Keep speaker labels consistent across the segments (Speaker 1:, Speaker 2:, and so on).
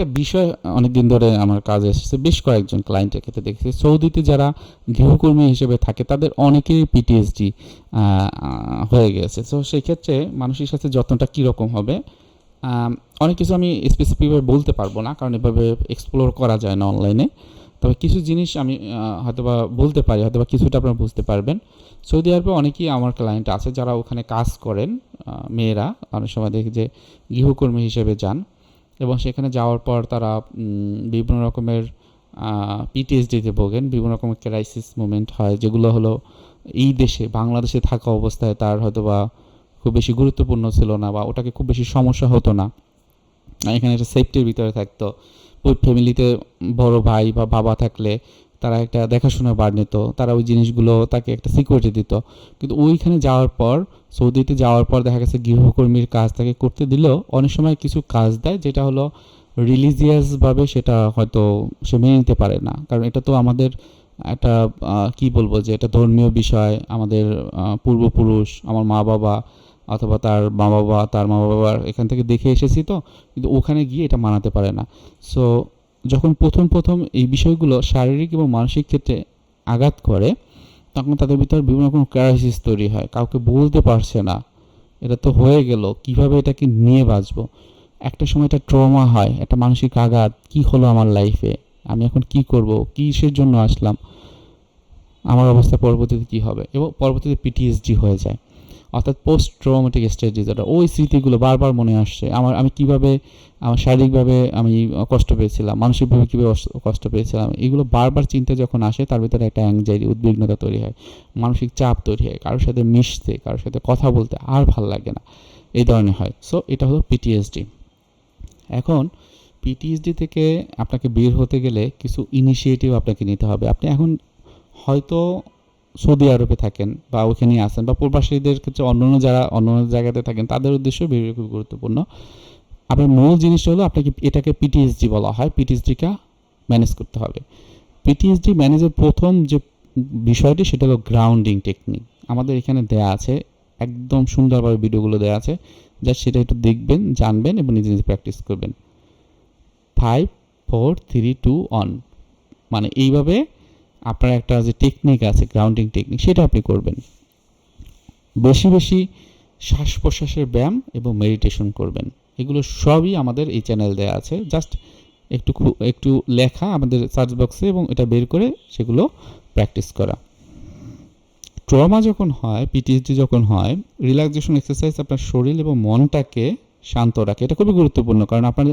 Speaker 1: একটা বিষয় অনেক দিন ধরে আমার কাজে এসেছে, বেশ কয়েকজন ক্লায়েন্টের ক্ষেত্রে দেখেছি। সৌদিতে যারা গৃহকর্মী হিসেবে থাকে, তাদের অনেকেরই পিটিএসডি হয়ে গেছে। তো সেক্ষেত্রে মানুষের সাথে যত্নটা কীরকম হবে? অনেক কিছু আমি স্পেসিফিকভাবে বলতে পারব না, কারণ এভাবে এক্সপ্লোর করা যায় না অনলাইনে তবে কিছু জিনিস আমি হয়তোবা বলতে পারি, হয়তোবা কিছুটা আপনারা বুঝতে পারবেন। সৌদি আরবে অনেকেই আমার ক্লায়েন্ট আছে, যারা ওখানে কাজ করেন মেয়েরা। অনেক সময় দেখি যে গৃহকর্মী হিসেবে যান। এবং সেখানে যাওয়ার পর তারা বিভিন্ন রকমের পিটিএসডিতে ভোগেন। বিভিন্ন রকমের ক্রাইসিস মুভমেন্ট হয়, যেগুলো হলো এই দেশে, বাংলাদেশে থাকা অবস্থায় তার হয়তো বা খুব বেশি গুরুত্বপূর্ণ ছিল না বা ওটাকে খুব বেশি সমস্যা হতো না। এখানে একটা সেফটির ভিতরে থাকতো। ফ্যামিলিতে বড় ভাই বা বাবা থাকলে তারা একটা দেখাশোনা বার নিত, তারা ওই জিনিসগুলো তাকে একটা সিকিউরিটি দিত। কিন্তু ওইখানে যাওয়ার পর, সৌদিতে যাওয়ার পর দেখা গেছে গৃহকর্মীর কাজ তাকে করতে দিলেও অনেক সময় কিছু কাজ দেয় যেটা হলো রিলিজিয়াসভাবে সেটা হয়তো সে মেনে নিতে পারে না। কারণ এটা তো আমাদের একটা কি বলব যে এটা ধর্মীয় বিষয়, আমাদের পূর্বপুরুষ, আমার মা বাবা অথবা তার মা বাবা, তার মা বাবার এখান থেকে দেখে এসেছি তো, কিন্তু ওখানে গিয়ে এটা মানাতে পারে না। সো যখন প্রথম প্রথম এই বিষয়গুলো শারীরিক এবং মানসিক ক্ষেত্রে আঘাত করে, তখন তাদের ভিতর বিভিন্ন রকম ক্রাইসিস তৈরি হয়। কাউকে বলতে পারছে না। এটা তো হয়ে গেল। কীভাবে এটাকে নিয়ে বাঁচবো? একটা সময় এটা ট্রমা হয়, একটা মানসিক আঘাত। কি হলো আমার লাইফে আমি এখন কি করব? কিসের জন্য আসলাম? আমার অবস্থা পরবর্তীতে কি হবে? এবং পরবর্তীতে পিটিএসডি হয়ে যায়। অর্থাৎ পোস্ট ট্রমাটিক স্ট্রেস ডিসঅর্ডার ওই স্মৃতিগুলো বারবার মনে আসছে। আমার, আমি কীভাবে, আমার শারীরিকভাবে আমি কষ্ট পেয়েছিলাম, মানসিকভাবে কীভাবে কষ্ট পেয়েছিলাম, এগুলো বারবার চিন্তা যখন আসে, তার ভিতরে একটা অ্যাংজাইটি উদ্বিগ্নতা তৈরি হয়, মানসিক চাপ তৈরি হয়, কারোর সাথে মিশতে, কারোর সাথে কথা বলতে আর ভালো লাগে না। এই ধরনের হয়। সো এটা হলো পিটিএসডি এখন পিটিএসডি থেকে আপনাকে বের হতে গেলে কিছু ইনিশিয়েটিভ আপনাকে নিতে হবে। আপনি এখন হয়তো সৌদি আরবে থাকেন বা ওখানেই আসেন বা প্রবাসীদের ক্ষেত্রে অন্যান্য যারা অন্যান্য জায়গাতে থাকেন, তাদের উদ্দেশ্যে বেশ খুব গুরুত্বপূর্ণ। আপনার মূল জিনিসটা হলো আপনাকে এটাকে পিটিএসডি বলা হয় পিটিএসডিকে ম্যানেজ করতে হবে। পিটিএসডি ম্যানেজের প্রথম যে বিষয়টি সেটা হলো গ্রাউন্ডিং টেকনিক আমাদের এখানে দেয়া আছে, একদম সুন্দরভাবে ভিডিওগুলো দেওয়া আছে, যা সেটা একটু দেখবেন, জানবেন এবং নিজে নিজে প্র্যাকটিস করবেন। Five four three two one মানে এইভাবে আপনার একটা যে টেকনিক আছে গ্রাউন্ডিং টেকনিক সেটা আপনি করবেন। বেশি বেশি শ্বাস প্রশ্বাসের ব্যায়াম এবং মেডিটেশন করবেন। এগুলো সবই আমাদের এই চ্যানেল দেওয়া আছে। জাস্ট একটু একটু লেখা আমাদের সার্চ বক্সে এবং এটা বের করে সেগুলো প্র্যাকটিস করা। ট্রমা যখন হয় পিটিএসডি যখন হয় রিল্যাক্সেশন এক্সারসাইজ আপনার শরীর এবং মনটাকে শান্ত রাখে। এটা খুবই গুরুত্বপূর্ণ, কারণ আপনার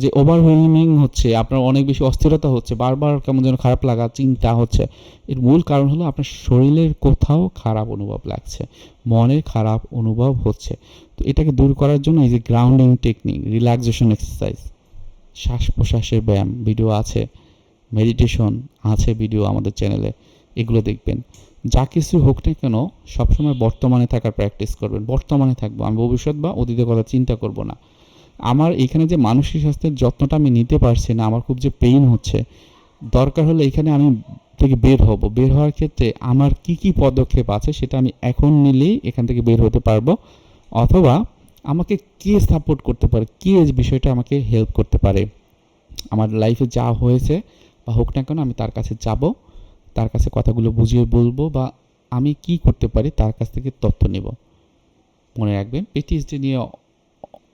Speaker 1: যে ওভারওয়েলমিং হচ্ছে, আপনার অনেক বেশি অস্থিরতা হচ্ছে, বারবার কেমন যেন খারাপ লাগা, চিন্তা হচ্ছে। এর মূল কারণ হলো আপনার শরীরের কোথাও খারাপ অনুভব লাগছে, মনের খারাপ অনুভব হচ্ছে। তো এটাকে দূর করার জন্য এই যে গ্রাউন্ডিং টেকনিক রিল্যাক্সেশন এক্সারসাইজ শ্বাস প্রশ্বাসের ব্যায়াম ভিডিও আছে মেডিটেশন আছে ভিডিও আমাদের চ্যানেলে এগুলো দেখবেন। যা কিছু হোক না কেন, সবসময় বর্তমানে থাকার প্র্যাকটিস করবেন। বর্তমানে থাকব, আমি ভবিষ্যৎ বা অতীতের কথা চিন্তা করব না। আমার এখানে যে মানসিক স্বাস্থ্যের যত্নটা আমি নিতে পারছি না, আমার খুব যে পেইন হচ্ছে, দরকার হলে এখানে আমি থেকে বের হব। বের হওয়ার ক্ষেত্রে আমার কি কি পদক্ষেপ আছে সেটা আমি এখন নিলেই এখান থেকে বের হতে পারব, অথবা আমাকে কে সাপোর্ট করতে পারে, কে এই বিষয়টা আমাকে হেল্প করতে পারে। আমার লাইফে যা হয়েছে বা হোক না কেন আমি তার কাছে যাব, তার কাছে কথাগুলো বুঝিয়ে বলব বা আমি কি করতে পারি তার কাছ থেকে তথ্য নেব। মনে রাখবেন পিটিএসডি নিয়ে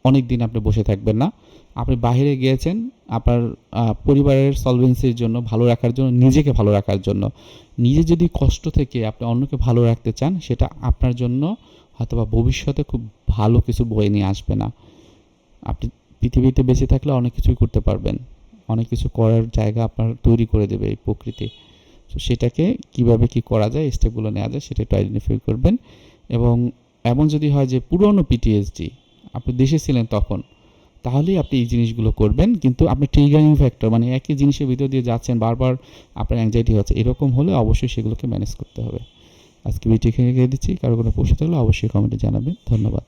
Speaker 1: অনেক দিন আপনি বসে থাকবেন না। আপনি বাইরে গিয়েছেন, আপনার পরিবারের সলভেন্সির জন্য ভালো রাখার জন্য, নিজেকে ভালো রাখার জন্য। নিজে যদি কষ্ট থেকে আপনি অন্যকে ভালো রাখতে চান, সেটা আপনার জন্য হয়তোবা ভবিষ্যতে খুব ভালো কিছু বয়ে নিয়ে আসবে না। আপনি পৃথিবীতে বেঁচে থাকলে অনেক কিছুই করতে পারবেন। অনেক কিছু করার জায়গা আপনার তৈরি করে দেবে এই প্রকৃতি। তো সেটাকে কীভাবে কি করা যায় স্টেপগুলো নেওয়া যায়, সেটা একটু আইডেন্টিফাই করবেন। এবং এমন যদি হয় যে পুরনো পিটিএসডি আপনি দেশে ছিলেন তখন, তাহলেই আপনি এই জিনিসগুলো করবেন, কিন্তু আপনি ট্রিগারিং ফ্যাক্টর মানে একই জিনিসের ভিতর দিয়ে যাচ্ছেন, বারবার আপনার অ্যাংজাইটি হচ্ছে, এরকম হলে অবশ্যই সেগুলোকে ম্যানেজ করতে হবে। আজকে ভিডিও খেয়ে দিচ্ছি, কারও কোনো প্রশ্ন থাকলে অবশ্যই কমেন্টে জানাবেন, ধন্যবাদ।